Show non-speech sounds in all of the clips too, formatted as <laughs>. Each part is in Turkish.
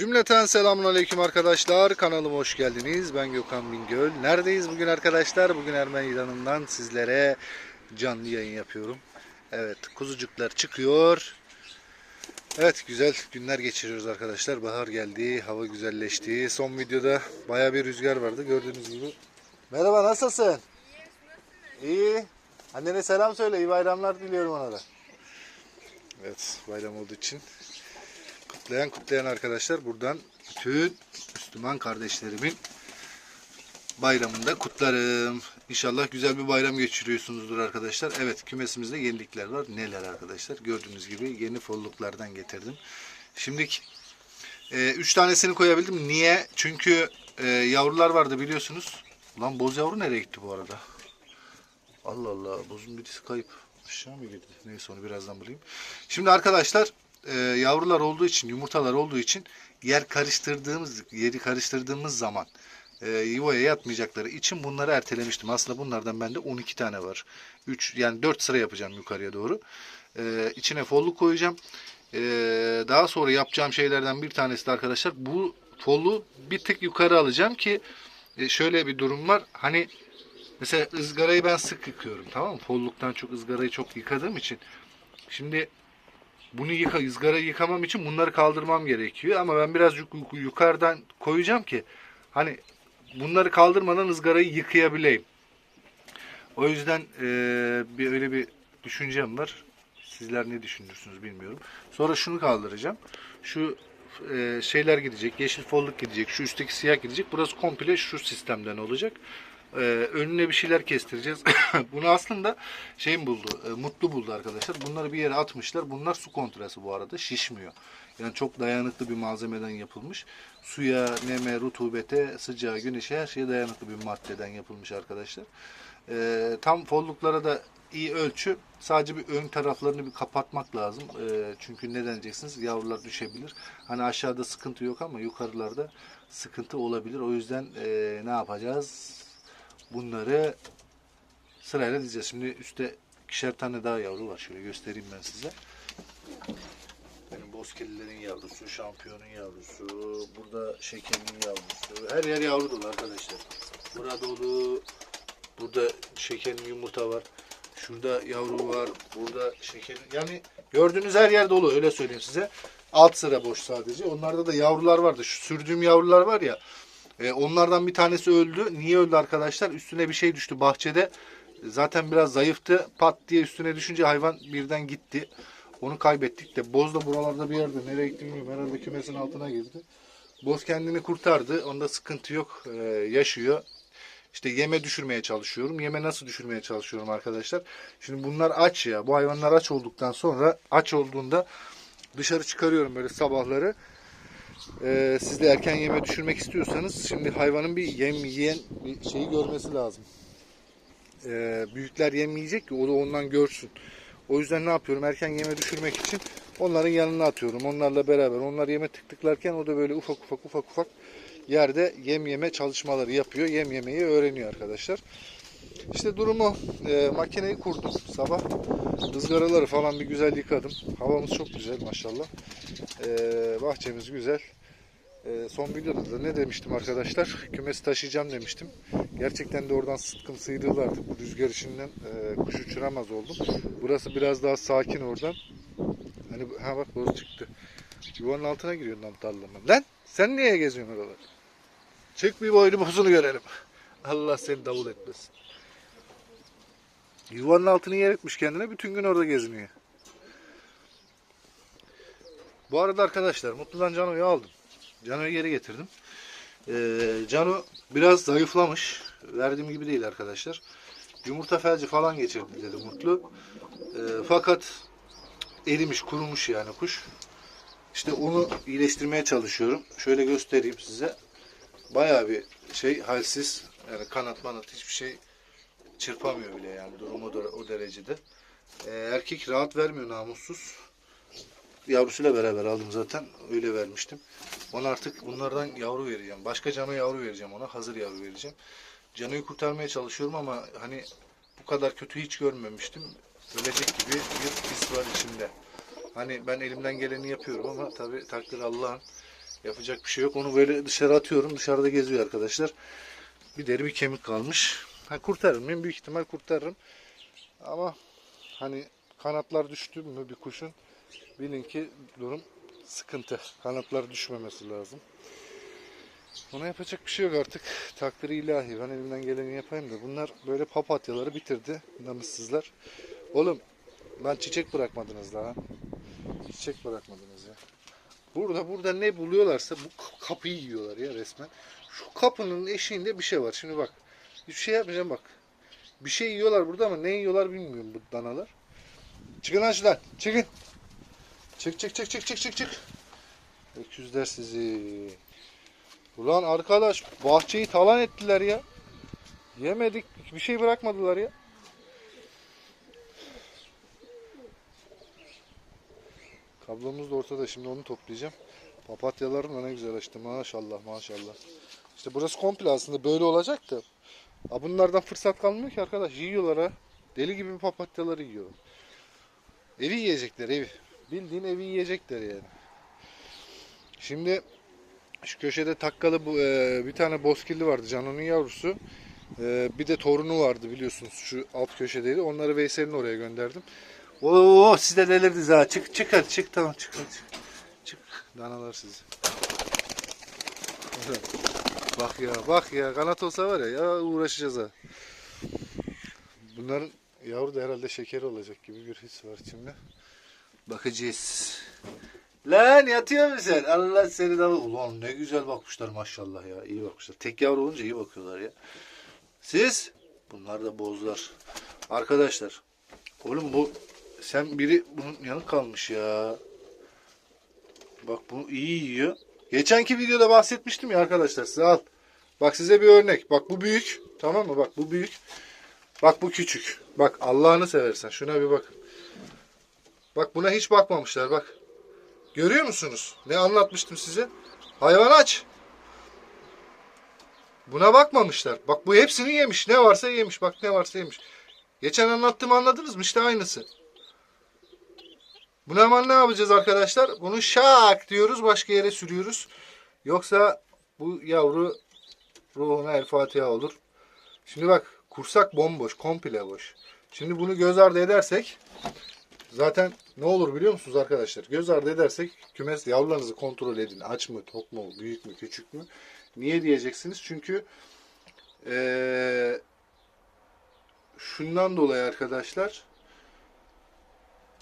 Cümleten selamun aleyküm arkadaşlar. Kanalıma hoş geldiniz. Ben Gökhan Bingöl. Neredeyiz bugün arkadaşlar? Bugün Ermen İlanı'ndan sizlere canlı yayın yapıyorum. Evet kuzucuklar çıkıyor. Evet güzel günler geçiriyoruz arkadaşlar. Bahar geldi, hava güzelleşti. Son videoda baya bir rüzgar vardı gördüğünüz gibi. Merhaba nasılsın? İyi. Annene selam söyle. İyi bayramlar diliyorum ona da. Evet bayram olduğu için kutlayan kutlayan arkadaşlar buradan bütün Müslüman kardeşlerimin bayramında kutlarım. İnşallah güzel bir bayram geçiriyorsunuzdur arkadaşlar. Evet kümesimizde yenilikler var. Neler arkadaşlar? Gördüğünüz gibi yeni folluklardan getirdim. Şimdi e, üç tanesini koyabildim. Niye? Çünkü e, yavrular vardı biliyorsunuz. Lan boz yavru nereye gitti bu arada? Allah Allah bozun birisi kayıp. Aşağı mı girdi? Neyse onu birazdan bulayım. Şimdi arkadaşlar e, yavrular olduğu için, yumurtalar olduğu için yer karıştırdığımız, yeri karıştırdığımız zaman e, yuvaya yatmayacakları için bunları ertelemiştim. Aslında bunlardan bende 12 tane var. 3 yani 4 sıra yapacağım yukarıya doğru. E, içine folluk koyacağım. E, daha sonra yapacağım şeylerden bir tanesi de arkadaşlar bu follu bir tık yukarı alacağım ki e, şöyle bir durum var. Hani Mesela ızgarayı ben sık yıkıyorum tamam mı? Folluktan çok ızgarayı çok yıkadığım için. Şimdi bunu yıka, ızgarayı yıkamam için bunları kaldırmam gerekiyor. Ama ben biraz yuk- yuk- yukarıdan koyacağım ki hani bunları kaldırmadan ızgarayı yıkayabileyim. O yüzden eee, bir öyle bir düşüncem var. Sizler ne düşünürsünüz bilmiyorum. Sonra şunu kaldıracağım. Şu eee, şeyler gidecek. Yeşil folluk gidecek. Şu üstteki siyah gidecek. Burası komple şu sistemden olacak. Eee, önüne bir şeyler kestireceğiz. <laughs> Bunu aslında şeyim buldu. e, mutlu buldu arkadaşlar. Bunları bir yere atmışlar. Bunlar su kontrası bu arada. Şişmiyor. Yani çok dayanıklı bir malzemeden yapılmış. Suya, neme, rutubete, sıcağa, güneşe her şeye dayanıklı bir maddeden yapılmış arkadaşlar. Ee, tam folluklara da iyi ölçü. Sadece bir ön taraflarını bir kapatmak lazım. Ee, çünkü neden diyeceksiniz? Yavrular düşebilir. Hani aşağıda sıkıntı yok ama yukarılarda sıkıntı olabilir. O yüzden ee, ne yapacağız? Bunları sırayla diyeceğiz. Şimdi üstte ikişer tane daha yavru var. Şöyle göstereyim ben size. Benim bozkirlilerin yavrusu, şampiyonun yavrusu, burada şekerin yavrusu. Her yer yavru dolu arkadaşlar. Burada dolu, burada şekerin yumurta var. Şurada yavru var, burada şekerin. Yani gördüğünüz her yer dolu öyle söyleyeyim size. Alt sıra boş sadece. Onlarda da yavrular vardı. Şu sürdüğüm yavrular var ya. E, onlardan bir tanesi öldü. Niye öldü arkadaşlar? Üstüne bir şey düştü bahçede. Zaten biraz zayıftı. Pat diye üstüne düşünce hayvan birden gitti. Onu kaybettik de boz da buralarda bir yerde. Nereye gitti bilmiyorum. Herhalde kümesin altına girdi. Boz kendini kurtardı. Onda sıkıntı yok. Ee, yaşıyor. İşte yeme düşürmeye çalışıyorum. Yeme nasıl düşürmeye çalışıyorum arkadaşlar? Şimdi bunlar aç ya. Bu hayvanlar aç olduktan sonra aç olduğunda dışarı çıkarıyorum böyle sabahları. Ee, siz de erken yeme düşürmek istiyorsanız şimdi hayvanın bir yem yiyen bir şeyi görmesi lazım. Ee, büyükler yem yiyecek ki o da ondan görsün. O yüzden ne yapıyorum? Erken yeme düşürmek için onların yanına atıyorum. Onlarla beraber. Onlar yeme tık tıklarken o da böyle ufak ufak ufak ufak yerde yem yeme çalışmaları yapıyor. Yem yemeyi öğreniyor arkadaşlar. İşte durumu e, makineyi kurdum sabah. ızgaraları falan bir güzel yıkadım. Havamız çok güzel maşallah. E, bahçemiz güzel. E, son videoda da ne demiştim arkadaşlar? Kümesi taşıyacağım demiştim. Gerçekten de oradan sıtkım sıyrıldı artık. Bu rüzgar işinden e, kuş uçuramaz oldum. Burası biraz daha sakin oradan. Hani ha bak boz çıktı. Yuvanın altına giriyorsun lan tarlanın. Lan sen niye geziyorsun oralar? Çık bir boynu bozunu görelim. Allah seni davul etmesin. Yuvanın altını yer etmiş kendine bütün gün orada geziniyor. Bu arada arkadaşlar Mutlu'dan Cano'yu aldım. Cano'yu geri getirdim. Ee, Cano biraz zayıflamış. Verdiğim gibi değil arkadaşlar. Yumurta felci falan geçirdi dedi Mutlu. Ee, fakat erimiş, kurumuş yani kuş. İşte onu iyileştirmeye çalışıyorum. Şöyle göstereyim size. Bayağı bir şey halsiz. Yani kanat manat hiçbir şey çırpamıyor bile yani durumu o, derecede. Ee, erkek rahat vermiyor namussuz. Yavrusuyla beraber aldım zaten. Öyle vermiştim. Ona artık bunlardan yavru vereceğim. Başka cana yavru vereceğim ona. Hazır yavru vereceğim. Canıyı kurtarmaya çalışıyorum ama hani bu kadar kötü hiç görmemiştim. Ölecek gibi bir his var içimde. Hani ben elimden geleni yapıyorum ama tabii takdir Allah'ın. Yapacak bir şey yok. Onu böyle dışarı atıyorum. Dışarıda geziyor arkadaşlar. Bir deri bir kemik kalmış. Ha, kurtarırım. Ben büyük ihtimal kurtarırım. Ama hani kanatlar düştü mü bir kuşun bilin ki durum sıkıntı. Kanatlar düşmemesi lazım. Buna yapacak bir şey yok artık. Takdiri ilahi. Ben elimden geleni yapayım da. Bunlar böyle papatyaları bitirdi. Namussuzlar. Oğlum lan çiçek bırakmadınız daha. Çiçek bırakmadınız ya. Burada burada ne buluyorlarsa bu kapıyı yiyorlar ya resmen. Şu kapının eşiğinde bir şey var. Şimdi bak. Hiçbir şey yapmayacağım bak. Bir şey yiyorlar burada ama ne yiyorlar bilmiyorum bu danalar. Çıkın lan şuradan. Çıkın. Çık çık çık çık çık çık çık. Öküzler sizi. Ulan arkadaş bahçeyi talan ettiler ya. Yemedik. Bir şey bırakmadılar ya. Kablomuz da ortada. Şimdi onu toplayacağım. Papatyaların da ne güzel açtı. Maşallah maşallah. İşte burası komple aslında böyle olacak da. Ha bunlardan fırsat kalmıyor ki arkadaş. Yiyorlar ha. Deli gibi papatyaları yiyorlar. Evi yiyecekler evi. Bildiğin evi yiyecekler yani. Şimdi şu köşede takkalı bu, e, bir tane bozkirli vardı. Canon'un yavrusu. E, bir de torunu vardı biliyorsunuz. Şu alt köşedeydi. Onları Veysel'in oraya gönderdim. Oo siz de delirdiniz ha. Çık çık hadi çık tamam çık hadi çık. Çık danalar sizi. bak ya bak ya kanat olsa var ya ya uğraşacağız ha. Bunların yavru da herhalde şeker olacak gibi bir his var içimde. Bakacağız. Lan yatıyor musun? Allah seni de Ulan ne güzel bakmışlar maşallah ya. İyi bakmışlar. Tek yavru olunca iyi bakıyorlar ya. Siz? Bunlar da bozlar. Arkadaşlar. Oğlum bu sen biri bunun yanık kalmış ya. Bak bunu iyi yiyor. Geçenki videoda bahsetmiştim ya arkadaşlar size al. Bak size bir örnek. Bak bu büyük. Tamam mı? Bak bu büyük. Bak bu küçük. Bak Allah'ını seversen şuna bir bakın. Bak buna hiç bakmamışlar bak. Görüyor musunuz? Ne anlatmıştım size? Hayvan aç. Buna bakmamışlar. Bak bu hepsini yemiş. Ne varsa yemiş. Bak ne varsa yemiş. Geçen anlattığımı anladınız mı? İşte aynısı. Buna hemen ne yapacağız arkadaşlar? Bunu şak diyoruz. Başka yere sürüyoruz. Yoksa bu yavru ruhuna el Fatiha olur. Şimdi bak kursak bomboş. Komple boş. Şimdi bunu göz ardı edersek Zaten ne olur biliyor musunuz arkadaşlar? Göz ardı edersek kümes yavrularınızı kontrol edin. Aç mı, tok mu, büyük mü, küçük mü? Niye diyeceksiniz? Çünkü eee, şundan dolayı arkadaşlar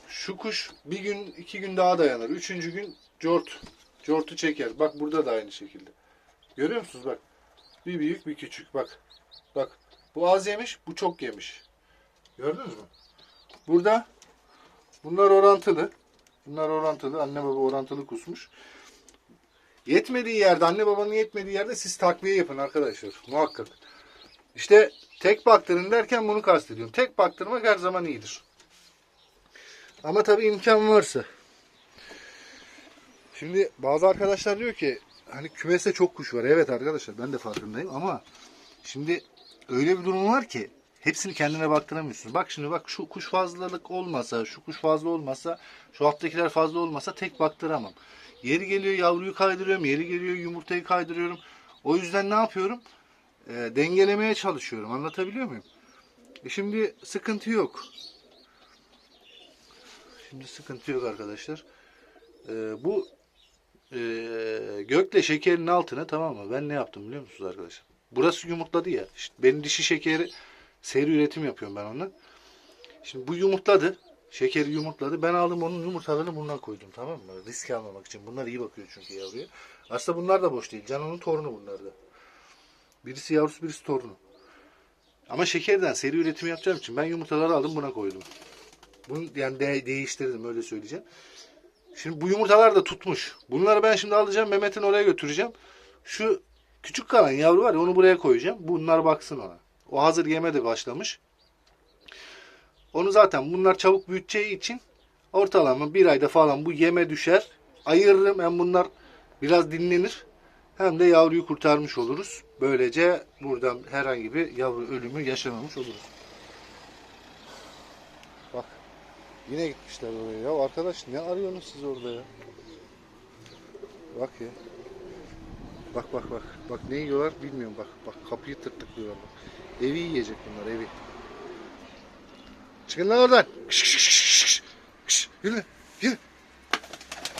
şu kuş bir gün, iki gün daha dayanır. Üçüncü gün cort, cortu çeker. Bak burada da aynı şekilde. Görüyor musunuz? Bak. Bir büyük, bir küçük. Bak. Bak. Bu az yemiş, bu çok yemiş. Gördünüz mü? Burada Bunlar orantılı. Bunlar orantılı. Anne baba orantılı kusmuş. Yetmediği yerde, anne babanın yetmediği yerde siz takviye yapın arkadaşlar. Muhakkak. İşte tek baktırın derken bunu kastediyorum. Tek baktırmak her zaman iyidir. Ama tabii imkan varsa. Şimdi bazı arkadaşlar diyor ki hani kümeste çok kuş var. Evet arkadaşlar ben de farkındayım ama şimdi öyle bir durum var ki Hepsini kendine baktıramıyorsun. Bak şimdi bak şu kuş fazlalık olmasa, şu kuş fazla olmasa, şu alttakiler fazla olmasa tek baktıramam. Yeri geliyor yavruyu kaydırıyorum, yeri geliyor yumurtayı kaydırıyorum. O yüzden ne yapıyorum? E, dengelemeye çalışıyorum. Anlatabiliyor muyum? E şimdi sıkıntı yok. Şimdi sıkıntı yok arkadaşlar. E, bu e, gökle şekerin altına tamam mı? Ben ne yaptım biliyor musunuz arkadaşlar? Burası yumurtladı ya. İşte benim dişi şekeri Seri üretim yapıyorum ben onunla. Şimdi bu yumurtladı. Şekeri yumurtladı. Ben aldım onun yumurtalarını buna koydum tamam mı? Risk almamak için. Bunlar iyi bakıyor çünkü yavruya. Aslında bunlar da boş değil. Canon'un torunu bunlar da. Birisi yavrusu birisi torunu. Ama şekerden seri üretim yapacağım için ben yumurtaları aldım buna koydum. Bunu yani de- değiştirdim öyle söyleyeceğim. Şimdi bu yumurtalar da tutmuş. Bunları ben şimdi alacağım Mehmet'in oraya götüreceğim. Şu küçük kalan yavru var ya onu buraya koyacağım. Bunlar baksın ona. O hazır yeme de başlamış. Onu zaten bunlar çabuk büyüteceği için ortalama bir ayda falan bu yeme düşer. Ayırırım hem bunlar biraz dinlenir. Hem de yavruyu kurtarmış oluruz. Böylece buradan herhangi bir yavru ölümü yaşamamış oluruz. Bak yine gitmişler oraya ya. Arkadaş ne arıyorsunuz siz orada ya? Bak ya. Bak bak bak. Bak ne yiyorlar bilmiyorum bak. Bak kapıyı tırtıklıyorlar bak. Evi yiyecek bunlar evi. Çıkın lan oradan. Kış, kış, kış, kış, kış. Yürü yürü.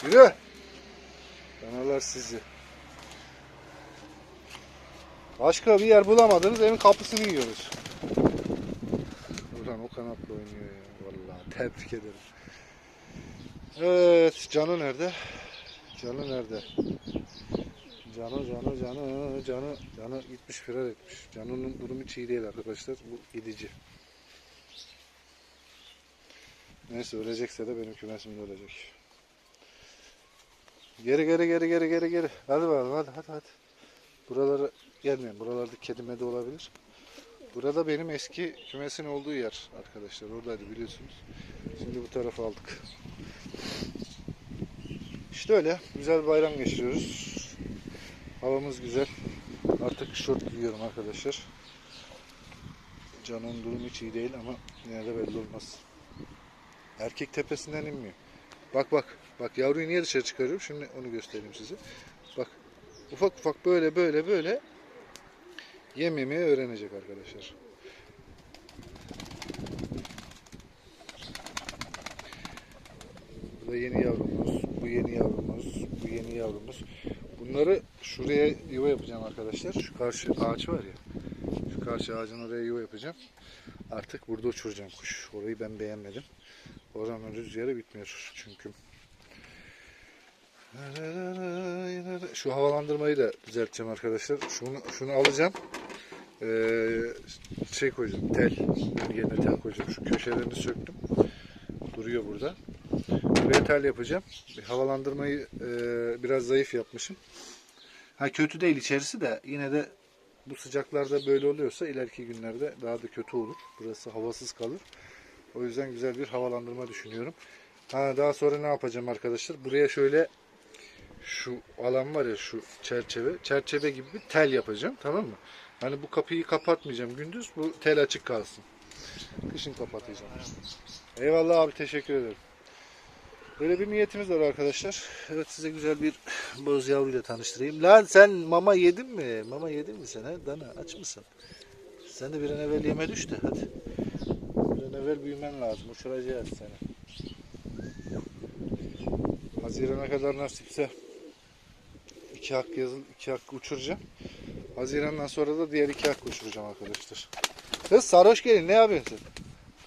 Yürü. Danalar sizi. Başka bir yer bulamadınız evin kapısını yiyoruz. Ulan o kanatla oynuyor ya. Vallahi tebrik ederim. Evet, Canı nerede? Canı nerede? Canı, canı, canı, canı, canı gitmiş firar etmiş. Canının durumu hiç iyi değil arkadaşlar. Bu gidici. Neyse ölecekse de benim kümesimde ölecek. Geri geri geri geri geri geri. Hadi bakalım hadi hadi hadi. Buralara gelmeyin. Buralarda kedi medi olabilir. Burada benim eski kümesin olduğu yer arkadaşlar. Oradaydı biliyorsunuz. Şimdi bu tarafa aldık. İşte öyle. Güzel bayram geçiriyoruz. Havamız güzel. Artık şort giyiyorum arkadaşlar. Canın durumu hiç iyi değil ama yine de belli olmaz. Erkek tepesinden inmiyor. Bak bak. Bak yavruyu niye dışarı çıkarıyorum? Şimdi onu göstereyim size. Bak. Ufak ufak böyle böyle böyle yem yemeyi öğrenecek arkadaşlar. Bu da yeni yavrumuz. Bu yeni yavrumuz. Bu yeni yavrumuz. Bunları şuraya yuva yapacağım arkadaşlar. Şu karşı ağaç var ya. Şu karşı ağacın oraya yuva yapacağım. Artık burada uçuracağım kuş. Orayı ben beğenmedim. Oranın rüzgarı bitmiyor çünkü. Şu havalandırmayı da düzelteceğim arkadaşlar. Şunu, şunu alacağım. Ee, şey koyacağım. Tel. Yerine tel koyacağım. Şu köşelerini söktüm. Duruyor burada. Buraya yapacağım. Bir havalandırmayı e, biraz zayıf yapmışım. Ha kötü değil içerisi de yine de bu sıcaklarda böyle oluyorsa ileriki günlerde daha da kötü olur. Burası havasız kalır. O yüzden güzel bir havalandırma düşünüyorum. Ha, daha sonra ne yapacağım arkadaşlar? Buraya şöyle şu alan var ya şu çerçeve. Çerçeve gibi bir tel yapacağım. Tamam mı? Hani bu kapıyı kapatmayacağım gündüz. Bu tel açık kalsın. Kışın kapatacağım. Eyvallah abi teşekkür ederim. Böyle bir niyetimiz var arkadaşlar. Evet size güzel bir boz yavruyla tanıştırayım. Lan sen mama yedin mi? Mama yedin mi sen? He? Dana aç mısın? Sen de bir an evvel yeme düş de hadi. Bir an evvel büyümen lazım. Uçuracağız seni. Haziran'a kadar nasipse iki hak yazıl, iki hak uçuracağım. Haziran'dan sonra da diğer iki hak uçuracağım arkadaşlar. Kız sarhoş gelin ne yapıyorsun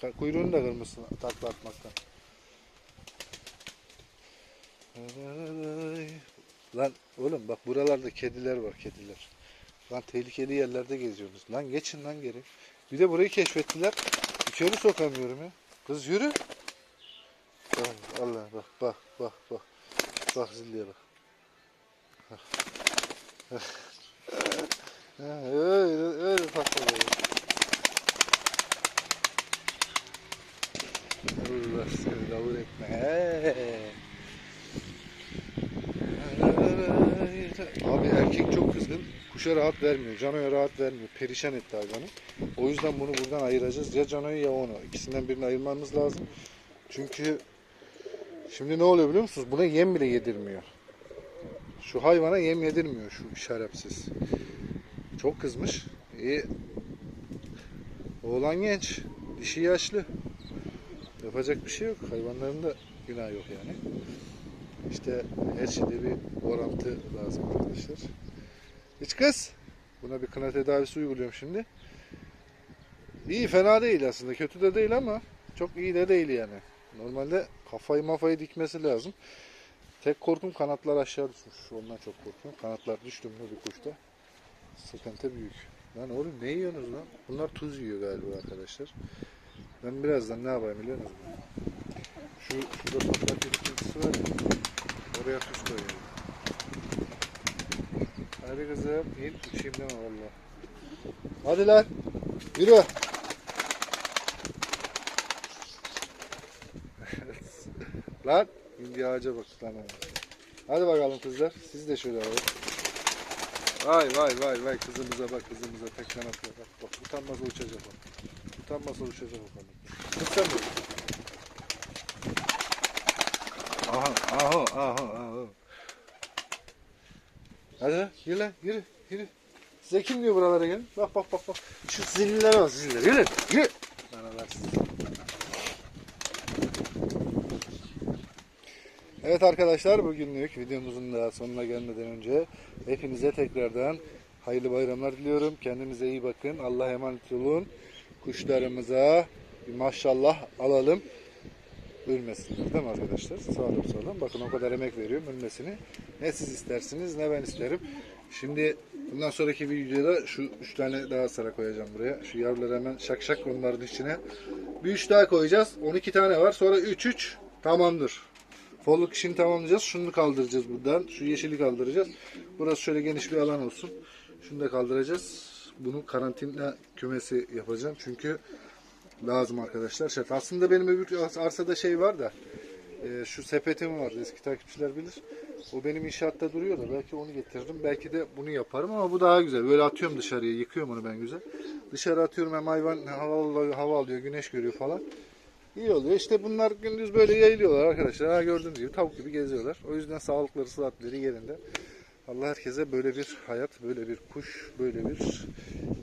sen? Kuyruğunu da kırmışsın takla atmaktan. Lan oğlum bak buralarda kediler var kediler. Lan tehlikeli yerlerde geziyoruz. Lan geçin lan geri. Bir de burayı keşfettiler. İçeri sokamıyorum ya. Kız yürü. Bak, Allah bak bak bak bak. Bak zilliye bak. Öyle öyle takladı. Allah seni davul etme. Abi erkek çok kızgın. Kuşa rahat vermiyor. Cano'ya rahat vermiyor. Perişan etti hayvanı. O yüzden bunu buradan ayıracağız. Ya Cano'yu ya onu. İkisinden birini ayırmamız lazım. Çünkü şimdi ne oluyor biliyor musunuz? Buna yem bile yedirmiyor. Şu hayvana yem yedirmiyor şu şerefsiz. Çok kızmış. İyi. Oğlan genç. Dişi yaşlı. Yapacak bir şey yok. Hayvanların da günah yok yani. İşte her şeyde bir orantı lazım arkadaşlar. Hiç kız. Buna bir kına tedavisi uyguluyorum şimdi. İyi fena değil aslında. Kötü de değil ama çok iyi de değil yani. Normalde kafayı mafayı dikmesi lazım. Tek korkum kanatlar aşağı düşmüş. Ondan çok korkuyorum. Kanatlar düştü mü bir kuşta sıkıntı büyük. Lan oğlum ne yiyorsunuz lan? Bunlar tuz yiyor galiba arkadaşlar. Ben birazdan ne yapayım biliyor musunuz? Şu şurada patlak sıkıntısı var ya. Oraya tuz koyuyorum. Hadi kızım. İn uçayım deme valla. Hadi lan. Yürü. <laughs> lan. İndi ağaca bak lan. Hadi bakalım kızlar. Siz de şöyle alalım. Vay vay vay vay kızımıza bak kızımıza tek kanatla bak bak utanmasa uçacak bak. Utanmasa uçacak kanat. Kız sen? Aha aha aha aha. Hadi yürü lan yürü yürü. Size kim diyor buralara gelin? Bak bak bak bak. Şu zillilere bak zillilere. Yürü yürü. Analar. Evet arkadaşlar bugünlük videomuzun da sonuna gelmeden önce hepinize tekrardan hayırlı bayramlar diliyorum. Kendinize iyi bakın. Allah'a emanet olun. Kuşlarımıza maşallah alalım. Ölmesinler değil mi arkadaşlar? Sağlam sağlam. Bakın o kadar emek veriyorum ölmesini. Ne siz istersiniz ne ben isterim. Şimdi bundan sonraki videoda şu üç tane daha sıra koyacağım buraya. Şu yavruları hemen şak şak onların içine. Bir üç daha koyacağız. 12 tane var. Sonra 3 3 tamamdır. Folluk işini tamamlayacağız. Şunu kaldıracağız buradan. Şu yeşili kaldıracağız. Burası şöyle geniş bir alan olsun. Şunu da kaldıracağız. Bunu karantina kümesi yapacağım. Çünkü lazım arkadaşlar. Şey, aslında benim öbür arsada şey var da e, şu sepetim var. Eski takipçiler bilir. O benim inşaatta duruyor da belki onu getiririm. Belki de bunu yaparım ama bu daha güzel. Böyle atıyorum dışarıya. Yıkıyorum onu ben güzel. Dışarı atıyorum hem hayvan hava, alıyor, hava alıyor, güneş görüyor falan. İyi oluyor. İşte bunlar gündüz böyle yayılıyorlar arkadaşlar. Ha gördüğünüz gibi tavuk gibi geziyorlar. O yüzden sağlıkları, sıhhatleri yerinde. Allah herkese böyle bir hayat, böyle bir kuş, böyle bir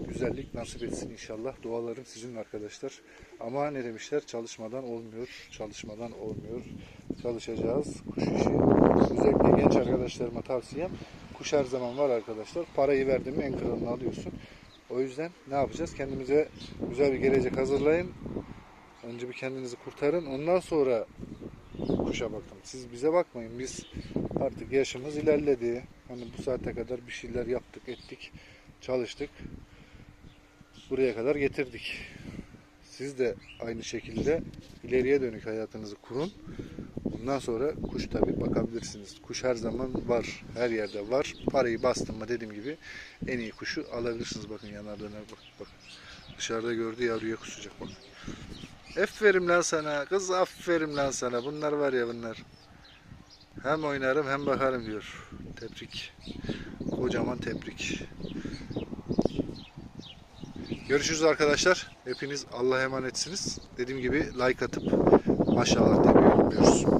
güzellik nasip etsin inşallah. Dualarım sizinle arkadaşlar. Ama ne demişler? Çalışmadan olmuyor. Çalışmadan olmuyor. Çalışacağız. Kuş işi. Özellikle genç arkadaşlarıma tavsiyem. Kuş her zaman var arkadaşlar. Parayı verdin mi en kralını alıyorsun. O yüzden ne yapacağız? Kendimize güzel bir gelecek hazırlayın. Önce bir kendinizi kurtarın. Ondan sonra kuşa bakın. Siz bize bakmayın. Biz artık yaşımız ilerledi. Hani bu saate kadar bir şeyler yaptık, ettik, çalıştık. Buraya kadar getirdik. Siz de aynı şekilde ileriye dönük hayatınızı kurun. Bundan sonra kuş tabi bakabilirsiniz. Kuş her zaman var. Her yerde var. Parayı bastın mı dediğim gibi en iyi kuşu alabilirsiniz. Bakın yanar döner bak. bak. Dışarıda gördü yavruya kusacak bak. Aferin lan sana. Kız aferin lan sana. Bunlar var ya bunlar. Hem oynarım hem bakarım diyor. Tebrik. Kocaman tebrik. Görüşürüz arkadaşlar. Hepiniz Allah'a emanetsiniz. Dediğim gibi like atıp maşallah demeyi unutmuyoruz.